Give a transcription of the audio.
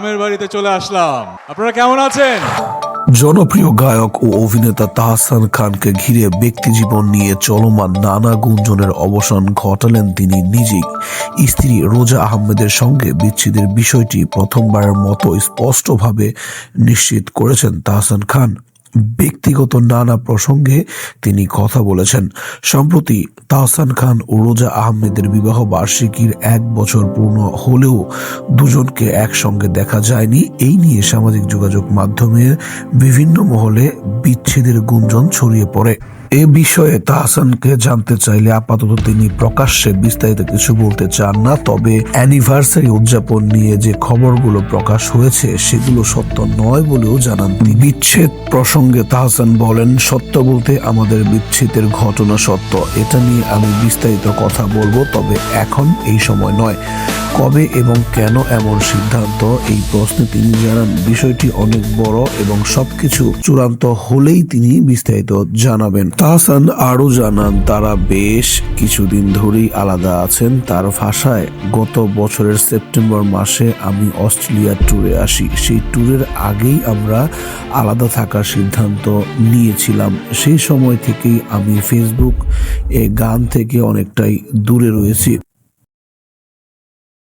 আমের বাড়িতে চলে আসলাম। আপনারা কেমন আছেন? জনপ্রিয় গায়ক ও অভিনেতা তাহসান খানকে ঘিরে ব্যক্তি জীবন নিয়ে চলমান নানা গুঞ্জনের অবসান ঘটালেন তিনি নিজেই। স্ত্রী রোজা আহমেদের সঙ্গে বিচ্ছেদের বিষয়টি প্রথমবারের মতো স্পষ্টভাবে নিশ্চিত করেছেন তাহসান খান। ব্যক্তিগত নানা প্রসঙ্গে তিনি কথা বলেছেন। সম্প্রতি তাহসান খান ও রোজা আহমেদের বিবাহ বার্ষিকীর এক বছর পূর্ণ হলেও দুজনকে একসঙ্গে দেখা যায়নি। এই নিয়ে সামাজিক যোগাযোগ মাধ্যমে বিভিন্ন মহলে বিচ্ছেদের গুঞ্জন ছড়িয়ে পড়ে। এ বিষয়ে তাহসানকে জানতে চাইলে আপাতত তিনি প্রকাশ্যে বিস্তারিত কিছু বলতে চান না, তবে অ্যানিভার্সারি উদযাপন নিয়ে যে খবরগুলো প্রকাশ হয়েছে সেগুলো সত্য নয় বলেও জানান তিনি। বিচ্ছেদ প্রসঙ্গে তাহসান বলেন, সত্য বলতে আমাদের বিচ্ছেদের ঘটনা সত্য। এটা নিয়ে আমি বিস্তারিত কথা বলব, তবে এখন এই সময় নয়। কবে এবং কেন এমন সিদ্ধান্ত? এই প্রশ্নে তিনি জানান, বিষয়টি অনেক বড় এবং সবকিছু চূড়ান্ত হলেই তিনি বিস্তারিত জানাবেন। তাহসান আরও জানান, তারা বেশ কিছুদিন ধরেই আলাদা আছেন। তার ভাষায়, গত বছরের সেপ্টেম্বর মাসে আমি অস্ট্রেলিয়ার ট্যুরে আসি। সেই ট্যুরের আগেই আমরা আলাদা থাকার সিদ্ধান্ত নিয়েছিলাম। সেই সময় থেকেই আমি ফেসবুক এ গান থেকে অনেকটাই দূরে রয়েছি।